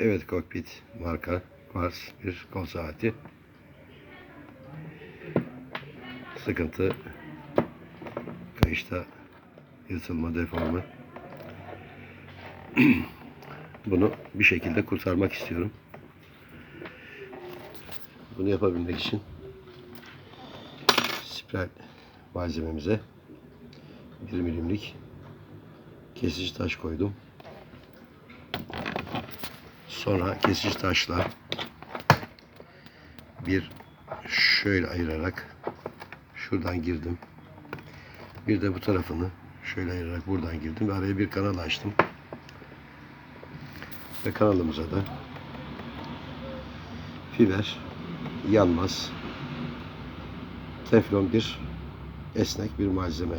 Evet kokpit marka Mars bir kol saati. Sıkıntı kayışta yırtılma deformu. Bunu bir şekilde kurtarmak istiyorum. Bunu yapabilmek için spiral malzememize 1 milimlik kesici taş koydum. Sonra kesici taşla bir şöyle ayırarak şuradan girdim. Bir de bu tarafını şöyle ayırarak buradan girdim ve araya bir kanal açtım. Ve kanalımıza da fiber yanmaz teflon bir esnek bir malzeme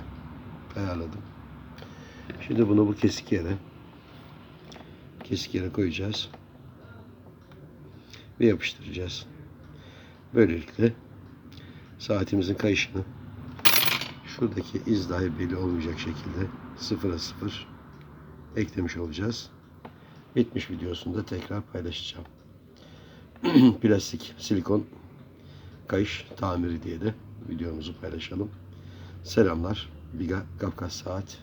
ayarladım. Şimdi bunu bu kesik yere kesik yere koyacağız ve yapıştıracağız. Böylelikle saatimizin kayışını şuradaki iz dahi belli olmayacak şekilde sıfıra sıfır eklemiş olacağız. Bitmiş videosunda tekrar paylaşacağım. Plastik, silikon kayış tamiri diye de videomuzu paylaşalım. Selamlar. Biga Kafkas Saat.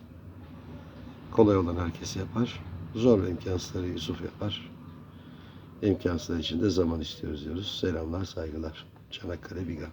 Kolay olan herkes yapar. Zor ve imkansızları Yusuf yapar. İmkansızlar için de zaman istiyoruz diyoruz. Selamlar, saygılar. Çanakkale Biga.